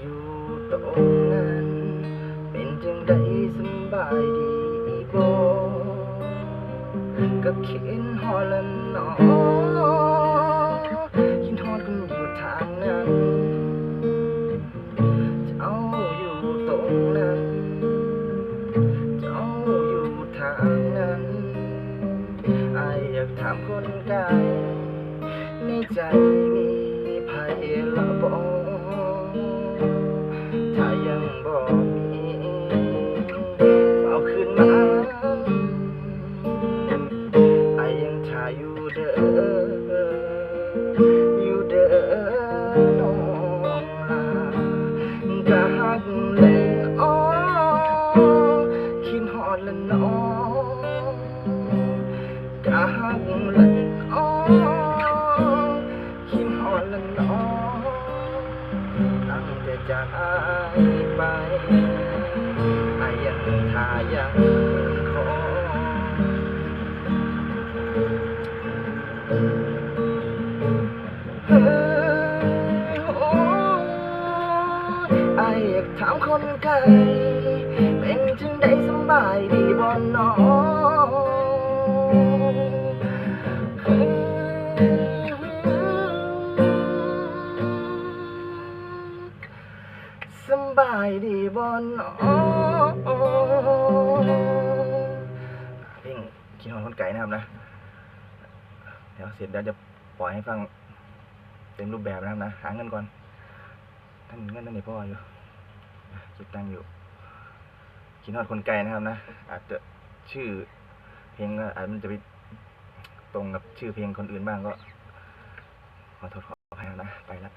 อยู่ตรงนั้น เป็นจังใดสบายดีบ่ก็คิดฮอดละเนาะคิดฮอดกันอยู่ทางนั้นเจ้าอยู่ตรงนั้นเจ้าอยู่ทางนั้นอายอยากถามคนไกลในใจมี หักเล่นอ้อคิดฮอละน้อตั้งแต่จากอายไปอายยังทายังขอเฮ้ยโอ้ยอายอยากถามคนไกล สำบายดีบ่นอเพลงคิดฮอดคนไกลนะครับนะ เดี๋ยวเสร็จเดี๋ยวจะปล่อยให้ฟังเต็มรูปแบบนะครับนะ หาเงินก่อน ท่านเงินท่านนี่พ่ออยู่คิดตังอยู่คิดนอดคนไกลนะครับนะ อาจจะชื่อเพลงก็อาจมันจะไปตรงกับชื่อเพลงคนอื่นบ้างก็ขอโทษขออภัยนะ ไปละ